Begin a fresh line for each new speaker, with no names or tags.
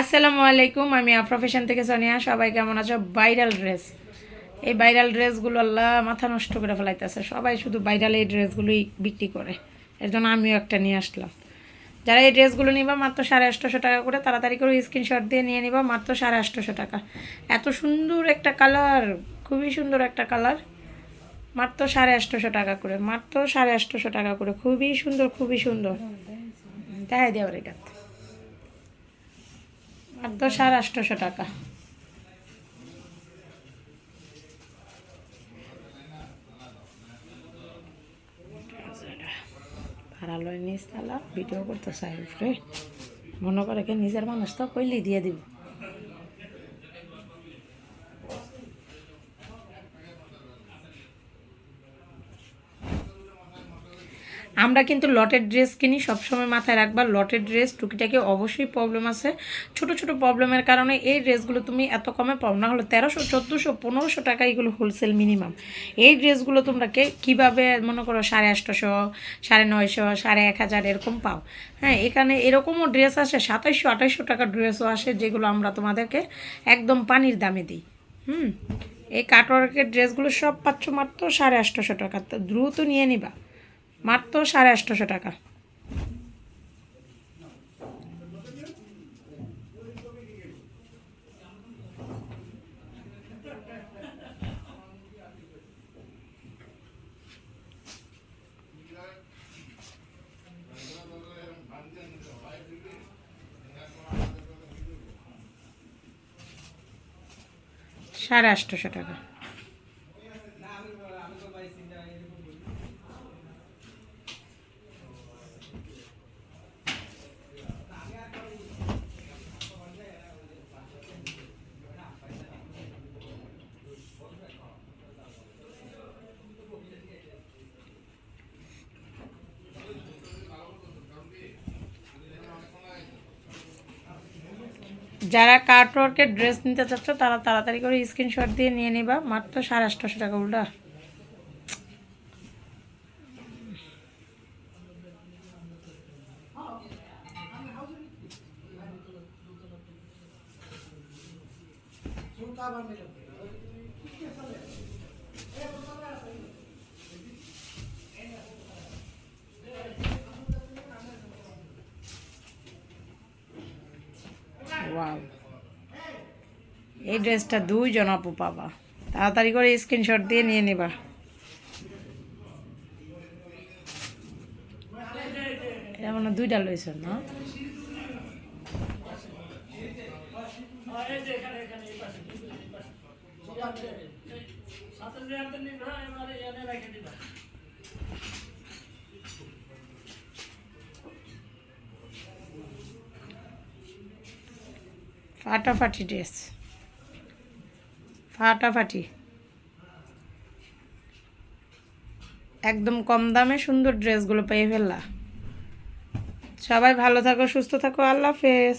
আসসালামু আলাইকুম, আমি প্রফেশন থেকে সোনিয়া। সবাই কেমন আছো? ভাইরাল ড্রেস এই ভাইরাল ড্রেসগুলো আল্লাহ মাথা নষ্ট করে ফেলাইতেছে। সবাই শুধু ভাইরাল এই ড্রেসগুলোই বিক্রি করে। এর জন্য আমিও একটা নিয়ে আসলাম। যারা এই ড্রেসগুলো নিবা, মাত্র সাড়ে আটশোশো টাকা করে তাড়াতাড়ি করে স্ক্রিনশট দিয়ে নিয়ে নিবা, মাত্র সাড়ে আটশোশো টাকা। এত সুন্দর একটা কালার খুবই সুন্দর একটা কালার মাত্র সাড়ে আটশোশো টাকা করে, মাত্র সাড়ে আটশোশো টাকা করে। খুবই সুন্দর খুবই সুন্দর। দেখাই দেওয়ার এটা। মাত্র আর আটশোশো টাকা। ভাড়া লয় নিস তালা, ভিডিও করতে চাই উপরে মনে করে কি নিজের মানুষ তো কইলি দিয়ে দিব। আমরা কিন্তু লটের ড্রেস কিনি, সবসময় মাথায় রাখবা, লটের ড্রেস টুকিটাকি অবশ্যই প্রবলেম আছে। ছোট ছোট প্রবলেমের কারণে এই ড্রেসগুলো তুমি এত কমে পাও, না হলো তেরোশো, চোদ্দোশো, পনেরোশো টাকা এগুলো হোলসেল মিনিমাম এই ড্রেসগুলো তোমরা কে কীভাবে মনে করো সাড়ে আটশোশো সাড়ে নয়শো, সাড়ে এক হাজার এরকম পাও। হ্যাঁ এখানে এরকমও ড্রেস আসে, সাতাইশশো, আঠাইশশো টাকার ড্রেসও আসে যেগুলো আমরা তোমাদেরকে একদম পানির দামে দিই। হুম, এই কাটওয়ার্কের ড্রেসগুলো সব পাচ্ছ মাত্র সাড়ে আটশোশো টাকা তো দ্রুত নিয়ে নিবা। মাত্র সাড়ে আটশোশো টাকা। সাড়ে আটশোশো টাকা। যারা কার্টওয়ার্কের ড্রেস নিতে চাচ্ছ, তারা তাড়াতাড়ি করে স্ক্রিনশট দিয়ে নিয়ে নিবা। মাত্র সাড়ে আটশোশো টাকা, উল্টা। ওয়াও এই ড্রেসটা দুইজন আপু পাবা। তাড়াতাড়ি করে স্ক্রিনশট দিয়ে নিয়ে নিবা। এটা মনে দুইটা লইছেন, না? ফাটাফাটি ড্রেস। ফাটাফাটি। একদম কম দামে সুন্দর ড্রেসগুলো পেয়ে ফেললা। সবাই ভালো থাকো, সুস্থ থাকো, আল্লাহ হাফেজ।